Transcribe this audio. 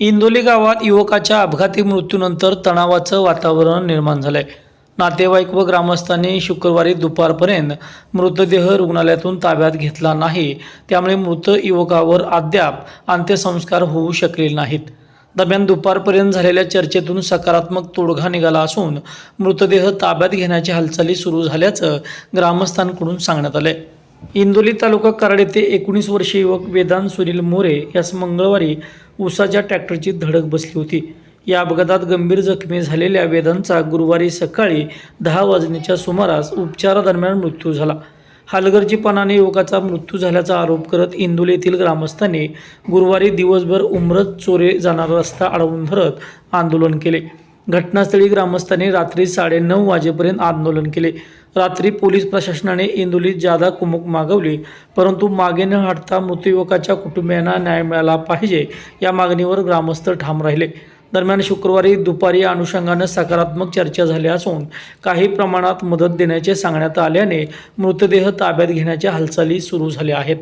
इंदोली गावात युवकाच्या अपघाती मृत्यूनंतर तणावाचं वातावरण निर्माण झालंय. नातेवाईक व ग्रामस्थांनी शुक्रवारी दुपारपर्यंत मृतदेह रुग्णालयातून ताब्यात घेतला नाही. त्यामुळे मृत युवकावर अद्याप अंत्यसंस्कार होऊ शकलेले नाहीत. दरम्यान दुपारपर्यंत झालेल्या चर्चेतून सकारात्मक तोडगा निघाला असून मृतदेह ताब्यात घेण्याची हालचाली सुरू झाल्याचं ग्रामस्थांकडून सांगण्यात आलंय. इंदोली तालुका कराड येथे एकोणीस वर्षीय युवक वेदांत सुनील मोरे यास मंगळवारी उसाच्या ट्रॅक्टरची धडक बसली होती. या अपघातात गंभीर जखमी झालेल्या वेदांतचा गुरुवारी सकाळी दहा वाजण्याच्या सुमारास उपचारादरम्यान मृत्यू झाला. हलगर्जीपणाने युवकाचा मृत्यू झाल्याचा आरोप करत इंदोली येथील ग्रामस्थांनी गुरुवारी दिवसभर उमरत चोरे जाणारा रस्ता अडवून धरत आंदोलन केले. घटनास्थळी ग्रामस्थांनी रात्री साडेनऊ वाजेपर्यंत आंदोलन केले. रात्री पोलीस प्रशासनाने इंदोलीत जादा कुमक मागवली परंतु मागे न हटता मृत युवकाच्या कुटुंबियांना न्याय मिळाला पाहिजे या मागणीवर ग्रामस्थ ठाम राहिले. दरम्यान शुक्रवारी दुपारी अनुषंगानं सकारात्मक चर्चा झाली असून काही प्रमाणात मदत देण्याचे सांगण्यात आल्याने मृतदेह ताब्यात घेण्याच्या हालचाली सुरू झाल्या आहेत.